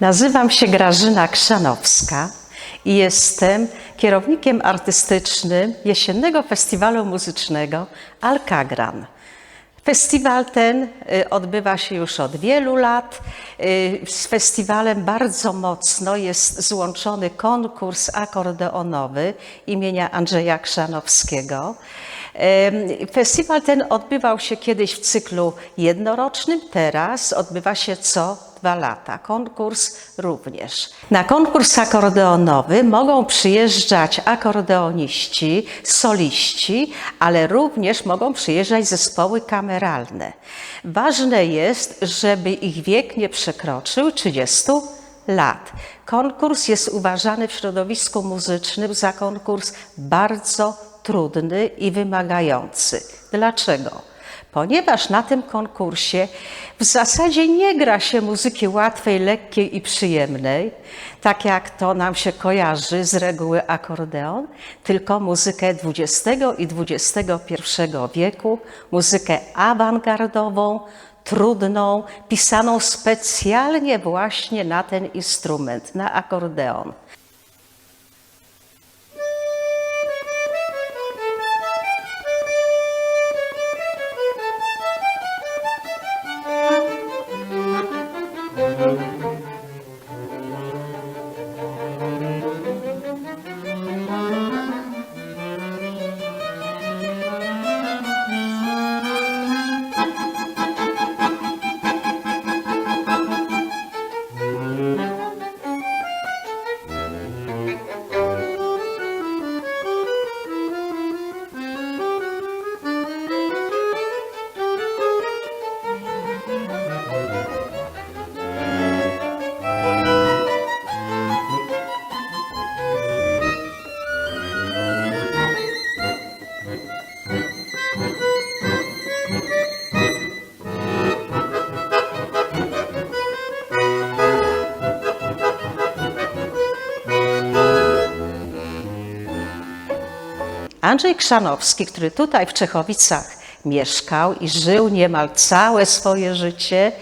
Nazywam się Grażyna Krzanowska i jestem kierownikiem artystycznym jesiennego festiwalu muzycznego Alkagran. Festiwal ten y, odbywa się już od wielu lat. Y, Z festiwalem bardzo mocno jest złączony konkurs akordeonowy imienia Andrzeja Krzanowskiego. Festiwal ten odbywał się kiedyś w cyklu jednorocznym, teraz odbywa się co dwa lata. Konkurs również. Na konkurs akordeonowy mogą przyjeżdżać akordeoniści, soliści, ale również mogą przyjeżdżać zespoły kameralne. Ważne jest, żeby ich wiek nie przekroczył 30 lat. Konkurs jest uważany w środowisku muzycznym za konkurs bardzo trudny i wymagający. Dlaczego? Ponieważ na tym konkursie w zasadzie nie gra się muzyki łatwej, lekkiej i przyjemnej, tak jak to nam się kojarzy z reguły akordeon, tylko muzykę XX i XXI wieku, muzykę awangardową, trudną, pisaną specjalnie właśnie na ten instrument, na akordeon. Andrzej Krzanowski, który tutaj w Czechowicach mieszkał i żył niemal całe swoje życie,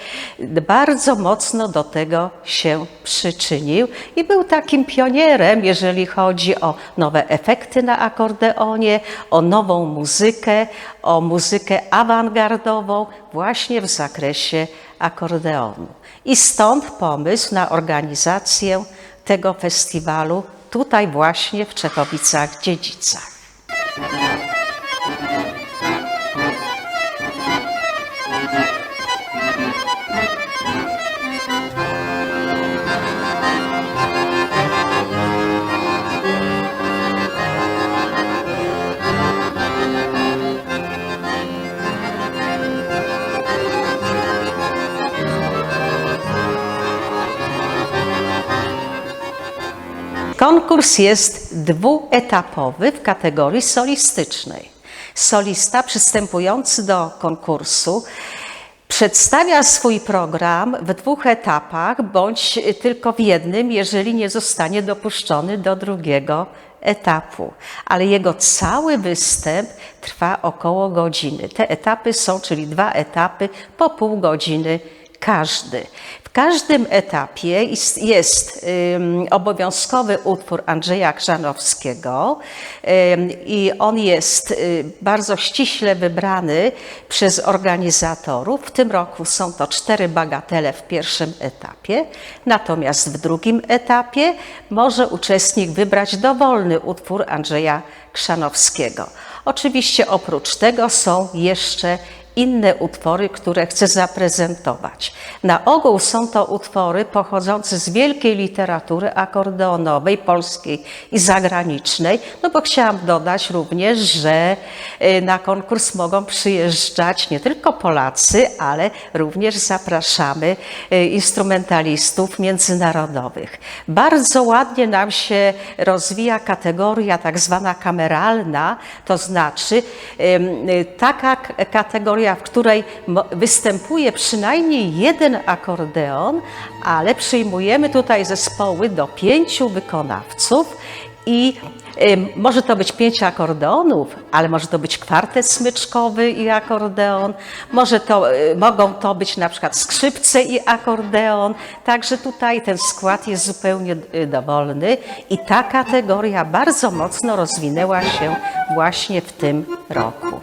bardzo mocno do tego się przyczynił i był takim pionierem, jeżeli chodzi o nowe efekty na akordeonie, o nową muzykę, o muzykę awangardową właśnie w zakresie akordeonu. I stąd pomysł na organizację tego festiwalu tutaj właśnie w Czechowicach-Dziedzicach. Konkurs jest dwuetapowy w kategorii solistycznej. Solista przystępujący do konkursu przedstawia swój program w dwóch etapach, bądź tylko w jednym, jeżeli nie zostanie dopuszczony do drugiego etapu. Ale jego cały występ trwa około godziny. Te etapy są, czyli dwa etapy po pół godziny każdy. Każdym etapie jest, obowiązkowy utwór Andrzeja Krzanowskiego i on jest y, bardzo ściśle wybrany przez organizatorów. W tym roku są to cztery bagatele w pierwszym etapie, natomiast w drugim etapie może uczestnik wybrać dowolny utwór Andrzeja Krzanowskiego. Oczywiście oprócz tego są jeszcze inne utwory, które chcę zaprezentować. Na ogół są to utwory pochodzące z wielkiej literatury akordeonowej, polskiej i zagranicznej, no bo chciałam dodać również, że y, na konkurs mogą przyjeżdżać nie tylko Polacy, ale również zapraszamy y, instrumentalistów międzynarodowych. Bardzo ładnie nam się rozwija kategoria tak zwana kameralna, to znaczy y, taka kategoria w której występuje przynajmniej jeden akordeon, ale przyjmujemy tutaj zespoły do pięciu wykonawców i Może to być pięć akordeonów, ale może to być kwartet smyczkowy i akordeon, może to, y, mogą to być na przykład skrzypce i akordeon, także tutaj ten skład jest zupełnie y, dowolny i ta kategoria bardzo mocno rozwinęła się właśnie w tym roku.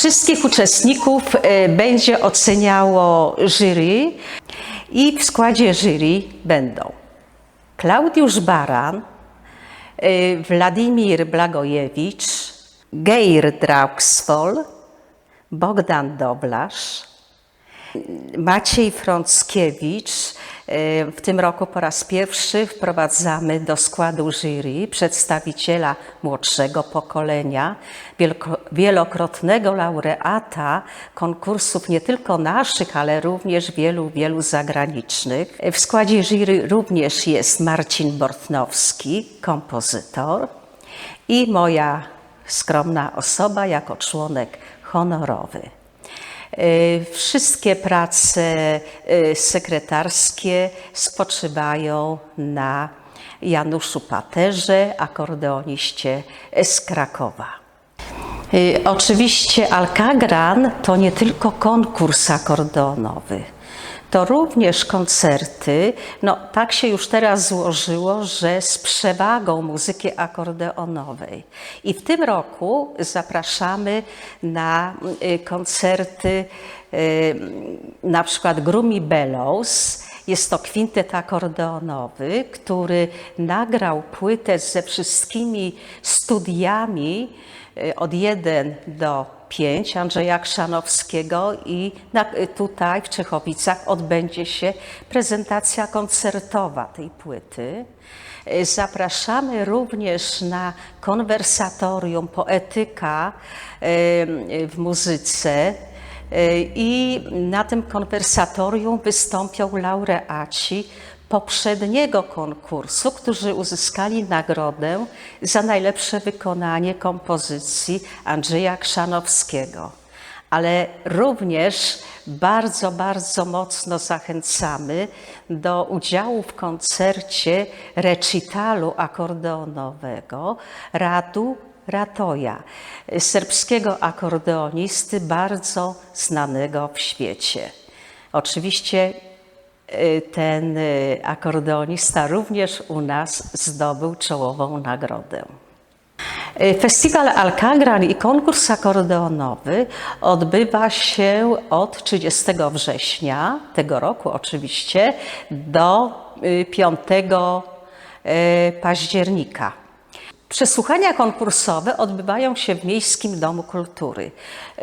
Wszystkich uczestników e, będzie oceniało jury i w składzie jury będą Klaudiusz Baran, e, Władimir Blagojewicz, Geir Draugsvoll, Bogdan Doblasz, Maciej Frąckiewicz. E, W tym roku po raz pierwszy wprowadzamy do składu jury przedstawiciela młodszego pokolenia, wielokrotnego laureata konkursów nie tylko naszych, ale również wielu, wielu zagranicznych. W składzie jury również jest Marcin Bortnowski, kompozytor i moja skromna osoba jako członek honorowy. Y, Wszystkie prace y, sekretarskie spoczywają na Januszu Paterze, akordeoniście z Krakowa. Y, Oczywiście Alcagran to nie tylko konkurs akordeonowy. To również koncerty. No, tak się już teraz złożyło, że z przewagą muzyki akordeonowej. I w tym roku zapraszamy na y, koncerty y, na przykład Grumi Bellows. Jest to kwintet akordeonowy, który nagrał płytę ze wszystkimi studiami y, od 1 do 5 Andrzeja Krzanowskiego i na, tutaj w Czechowicach odbędzie się prezentacja koncertowa tej płyty. Y, Zapraszamy również na konwersatorium poetyka y, w muzyce y, i na tym konwersatorium wystąpią laureaci poprzedniego konkursu, którzy uzyskali nagrodę za najlepsze wykonanie kompozycji Andrzeja Krzanowskiego. Ale również bardzo, bardzo mocno zachęcamy do udziału w koncercie recitalu akordeonowego Radu Ratoja, serbskiego akordeonisty bardzo znanego w świecie. Oczywiście ten y, akordeonista również u nas zdobył czołową nagrodę. Y, Festiwal Alcagran i konkurs akordeonowy odbywa się od 30 września tego roku oczywiście do y, 5 y, października. Przesłuchania konkursowe odbywają się w Miejskim Domu Kultury.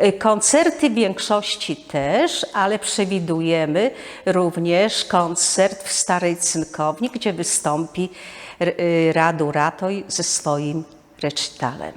Y, Koncerty w większości też, ale przewidujemy również koncert w Starej Cynkowni, gdzie wystąpi y, Radu Ratoj ze swoim recitalem.